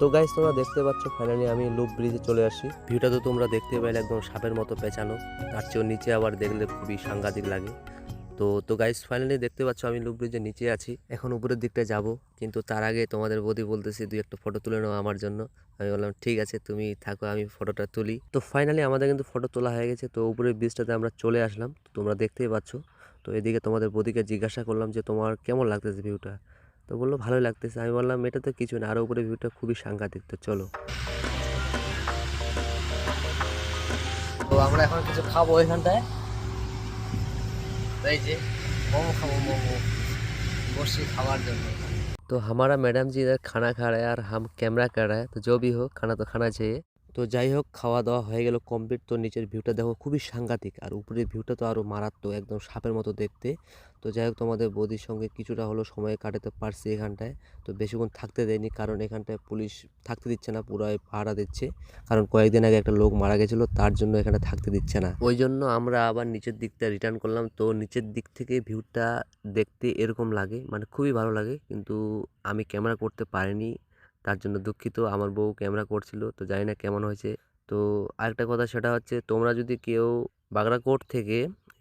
তো গাইস তোমরা দেখতে পাচ্ছ ফাইনালি আমি লুপ ব্রিজে চলে আসি। ভিউটা তো তোমরা দেখতে পাইলে একদম সাপের মতো পেঁচানো, তার চেয়েও নিচে আবার দেখলে খুবই সাংঘাতিক লাগে। তো তো গাইস ফাইনালি দেখতে পাচ্ছ আমি লুপ ব্রিজের নিচে আছি। এখন উপরের দিকটা যাব, কিন্তু তার আগে তোমাদের বদি বলতেছি, দুই একটা ফটো তুলে নাও আমার জন্য। আমি বললাম, ঠিক আছে, তুমি থাকো, আমি ফটোটা তুলি। তো ফাইনালি আমাদের কিন্তু ফটো তোলা হয়ে গেছে, তো উপরের ব্রিজটাতে আমরা চলে আসলাম। তোমরা দেখতেই পাচ্ছ। তো এদিকে তোমাদের বদিকে জিজ্ঞাসা করলাম যে, তোমার কেমন লাগতেছে ভিউটা তো বললো ভালোই লাগতেছে আমি বললাম এটা তো কিছু না আরও উপরে ভিউটা খুবই সাংঘাতিক তো চলো তো আমরা এখন কিছু খাবো এখানটায় তো এই যে মোমো খাবো মোমো বসি খাওয়ার জন্য तो हमारा मैडम जी इधर खाना खा रहा है और हम कैमरा कर रहा है तो जो भी हो खाना तो खाना चाहिए তো যাই হোক খাওয়া দাওয়া হয়ে গেল কমপ্লিট তো নিচের ভিউটা দেখো খুবই সাংঘাতিক আর উপরের ভিউটা তো আরও মারাত্মক, একদম সাপের মতো দেখতে। তো যাই হোক, তোমাদের বৌদির সঙ্গে কিছুটা হলো সময় কাটাতে পারছি এখানটায়। তো বেশিক্ষণ থাকতে দেয়নি কারণ এখানটায় পুলিশ থাকতে দিচ্ছে না, পুরাই পাহারা দিচ্ছে। কারণ কয়েকদিন আগে একটা লোক মারা গেছিল, তার জন্য এখানে থাকতে দিচ্ছে না। ওই জন্য আমরা আবার নিচের দিকটা রিটার্ন করলাম। তো নিচের দিক থেকে ভিউটা দেখতে এরকম লাগে মানে খুবই ভালো লাগে। কিন্তু আমি ক্যামেরা করতে পারিনি। তার জন্য দুঃখিত। আমার বউ ক্যামেরা করছিল, তো জানি না কেমন হয়েছে। তো আরেকটা কথা সেটা হচ্ছে, তোমরা যদি কেউ বাগরাকোট থেকে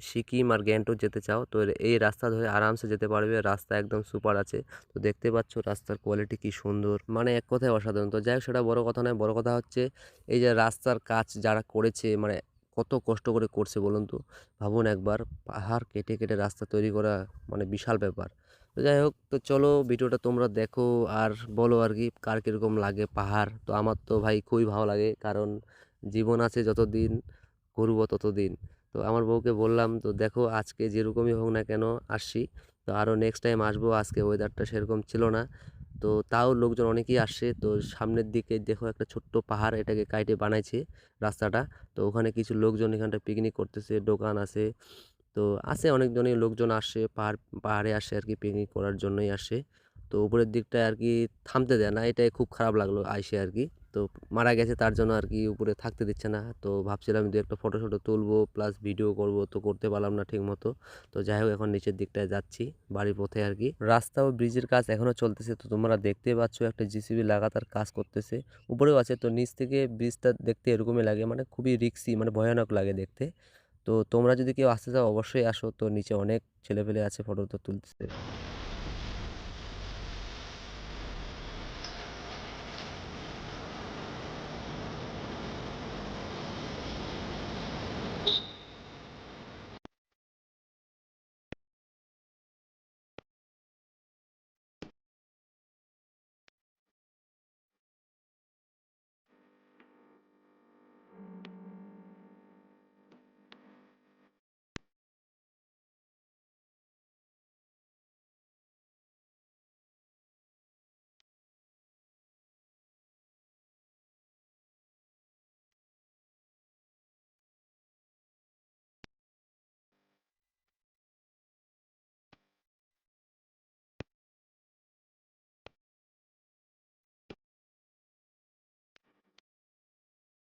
সিকিম আর গ্যাংটক যেতে চাও, তো এই রাস্তা ধরে আরামসে যেতে পারবে। রাস্তা একদম সুপার আছে। তো দেখতে পাচ্ছ রাস্তার কোয়ালিটি কি সুন্দর। মানে এক কথায় অসাধারণ। তো যাই হোক, সেটা বড় কথা নয়। বড় কথা হচ্ছে, এই যে রাস্তার কাজ যারা করেছে মানে কত কষ্ট করে করছে বলুন তো? ভাবুন একবার, পাহাড় কেটে কেটে রাস্তা তৈরি করা মানে বিশাল ব্যাপার। তো যাই হোক, তো চলো ভিডিওটা তোমরা দেখো আর বলো আর কি, কার কীরকম লাগে পাহাড়? তো আমার তো ভাই খুবই ভালো লাগে, কারণ জীবন আছে যতদিন ঘুরবো ততদিন। তো আমার বউকে বললাম, তো দেখো আজকে যেরকমই হোক না কেন, আসছি। তো আরও নেক্সট টাইম আসব, আজকে ওয়েদারটা সেরকম ছিল না। তো তাও লোকজন অনেকেই আসছে তো সামনের দিকে দেখো একটা ছোট্ট পাহাড়, এটাকে কাইটে বানাইছে রাস্তাটা। তো ওখানে কিছু লোকজন এখানটা পিকনিক করতেছে, দোকান আছে। তো আসে অনেকজনই লোকজন আসে, পাহাড়, পাহাড়ে আসে আর কি পিকনিক করার জন্যই আসে। তো উপরের দিকটায় আর কি থামতে দেয় না, এটাই খুব খারাপ লাগল আইসে আর কি তো মারা গেছে তার জন্য আর কি উপরে থাকতে দিচ্ছে না। তো ভাবছিলাম দু একটা ফটো শটো তুলবো প্লাস ভিডিও করব, তো করতে পারলাম না ঠিক মতো তো যাই হোক, এখন নিচের দিকটায় যাচ্ছি বাড়ির পথে আর কি। রাস্তা ও ব্রিজের কাজ এখনও চলতেছে, তো তোমরা দেখতে পাচ্ছ একটা জিসিবি লাগাতার কাজ করতেছে। উপরেও আছে, তো নিচ থেকে ব্রিজটা দেখতে এরকমই লাগে মানে খুবই রিক্সি মানে ভয়ানক লাগে দেখতে। তো তোমরা যদি কেউ আসতে চাও, অবশ্যই আসো। তো নিচে অনেক ছেলেপেলে আছে ফটো তো তুলতেছে।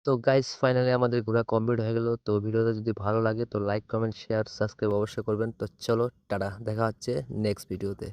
তো গাইস ফাইনালি আমাদের ঘোরা কমপ্লিট হয়ে গেল। তো ভিডিওটা যদি ভালো লাগে, তো লাইক কমেন্ট শেয়ার সাবস্ক্রাইব অবশ্যই করবেন। তো চলো, টাটা, দেখা হচ্ছে নেক্সট ভিডিওতে